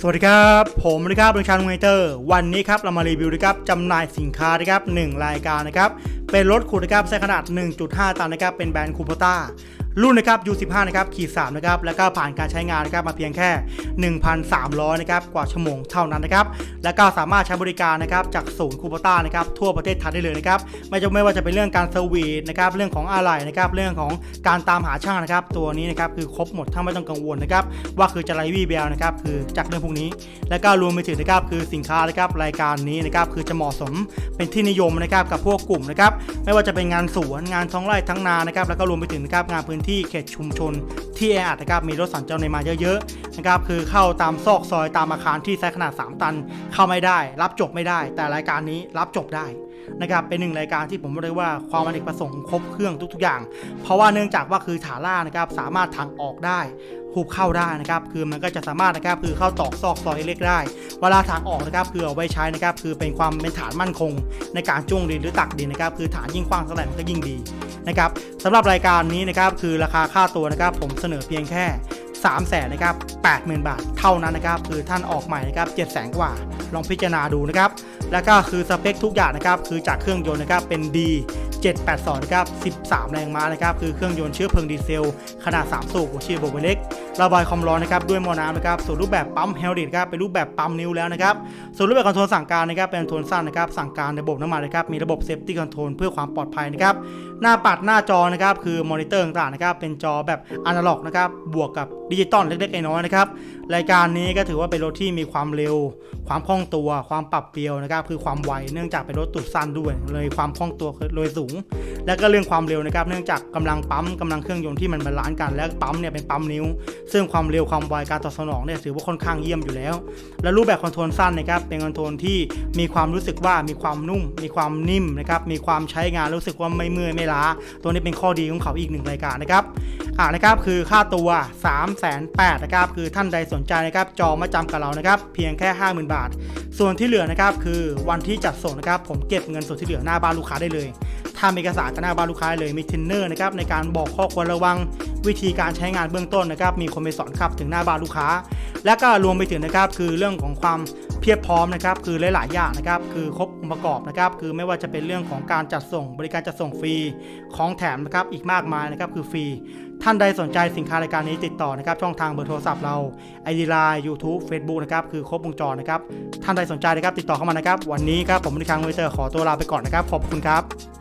สวัสดีครับ ผมนะครับบริชานมวยเตอร์ วันนี้ครับเรามารีวิวนะครับจำหน่ายสินค้านะครับหนึ่งรายการนะครับ เป็นรถขุดนะครับไซส์ขนาด 1.5 ตันนะครับ เป็นแบรนด์คูปต้า รุ่นนะครับ U15 นะครับขีด3นะครับแล้วก็ผ่านการใช้งานนะครับมาเพียงแค่ 1,300นะครับกว่าชั่วโมงเท่านั้นนะครับแล้วก็สามารถใช้บริการนะครับจากศูนย์คูปต้านะครับทั่วประเทศไทยได้เลยนะครับไม่จะไม่ว่าจะเป็นเรื่องการเซอร์วิสนะครับเรื่องของอะไหล่นะครับเรื่องของการตามหาช่างนะครับตัวนี้นะครับคือครบหมดถ้าไม่ต้องกังวลนะครับว่าคือจะไรวีเบลนะครับคือจากเรื่องพวกนี้ แล้วก็รวมไปถึงนะครับคือสินค้านะครับรายการนี้นะครับคือจะเหมาะสมเป็นที่นิยมนะครับกับพวกกลุ่มนะครับไม่ว่าจะเป็นงานสวนงานท้องไร่ทั้งนานะครับแล้วก็รวมไปถึงนะครับงานพื้นที่เขตชุมชน ที่แออัดนะครับมีรถสัญจรในมาเยอะๆนะครับคือเข้าตามซอกซอยตามอาคารที่ไซส์ขนาด 3 ตัน เข้าไม่ได้ รับจบไม่ได้ แต่รายการนี้รับจบได้นะครับเป็นหนึ่งรายการที่ผมเรียกว่าความอเนกประสงค์ครบเครื่องทุกๆอย่าง เพราะว่าเนื่องจากว่าคือฐานล่านะครับสามารถทางออกได้ หุบเข้าได้นะครับคือมันก็จะสามารถนะครับคือเข้าตอกซอกซอยเล็กได้ เวลาทางออกนะครับคือเอาไว้ใช้นะครับคือเป็นความเป็นฐานมั่นคง ในการจ้วงดินหรือตักดินนะครับคือฐานยิ่งกว้างเท่าไหร่มันก็ยิ่งดีนะครับสำหรับรายการนี้นะครับคือราคาค่าตัวนะครับผมเสนอเพียงแค่3 0 0แสนนะครับ80,000 บาทเท่านั้นนะครับคือท่านออกใหม่นะครับ7 0 0 0 0กว่า ลองพิจารณาดูนะครับ แล้วก็คือสเปคทุกอย่างนะครับคือจากเครื่องยนต์นะครับเป็น D 782นะครับ13 แรงม้านะครับคือเครื่องยนต์เชื้อเพลิงดีเซล ขนาด 3 สูบหัวฉีดบวเล็กระบายความร้อนนะครับด้วยมอน้ำนะครับส่วนรูปแบบปั๊มเฮลดิครับเป็นรูปแบบปั๊มนิ้วแล้วนะครับส่วนรูปแบบคอนโทรลสั่งการนะครับเป็นคอนโทรลสั้นนะครับสั่งการในระบบน้ำมันนะครับมีระบบเซฟตี้คอนโทรลเพื่อความปลอดภัยนะครับหน้าปัดหน้าจอนะครับคือมอนิเตอร์ต่างๆนะครับเป็นจอแบบอนาล็อกนะครับบวกกับดิจิตอลเล็กๆน้อยๆนะครับรายการนี้ก็ถือว่าเป็นรถที่มีความเร็ว ความคล่องตัว ความปรับเปรียวนะครับคือความไวเนื่องจากเป็นรถตุดสั้นด้วย เลยความคล่องตัวเลยสูง แล้วก็เรื่องความเร็วนะครับเนื่องจากกำลังปั๊มกำลังเครื่องยนต์ที่มันบาลานซ์กันและปั๊มเนี่ยเป็นปั๊มนิ้ว ซึ่งความเร็วความไวการตอบสนองเนี่ยถือว่าค่อนข้างเยี่ยมอยู่แล้ว และรูปแบบคอนโทรลสั้นนะครับเป็นคอนโทรลที่มีความรู้สึกว่ามีความนุ่ม มีความนิ่มนะครับมีความใช้งานรู้สึกว่าไม่เมื่อยไม่ล้า ตัวนี้เป็นข้อดีของเขาอีกหนึ่งรายการนะครับอ่านะครับคือค่าตัว 3 8 0 0 0นะครับคือท่านใดสนใจนะครับจองมาจำกับเรานะครับเพียงแค่ 50,000 บาท ส่วนที่เหลือนะครับคือวันที่จัดส่งนะครับผมเก็บเงินส่วนที่เหลือหน้าบ้านลูกค้าได้เลยทำเอกสารหน้าบ้านลูกค้าเลยมีเทรนเนอร์นะครับในการบอกข้อควรระวังวิธีการใช้งานเบื้องต้นนะครับมีคนไปสอนขับถึงหน้าบ้านลูกค้า และก็รวมไปถึงนะครับคือเรื่องของความ เพียบพร้อมนะครับคือหลาย ๆ อย่างนะครับคือครบองค์ประกอบนะครับคือไม่ว่าจะเป็นเรื่องของการจัดส่งบริการจัดส่งฟรีของแถมนะครับอีกมากมายนะครับคือฟรี ท่านใดสนใจสินค้ารายการนี้ติดต่อนะครับช่องทางเบอร์โทรศัพท์เราไอดีไลน์ยูทูบเฟซบุ๊กนะครับคือครบวงจรนะครับท่านใดสนใจนะครับติดต่อเข้ามานะครับ วันนี้ครับผมบริการมอนิเตอร์ขอตัวลาไปก่อนนะครับขอบคุณครับ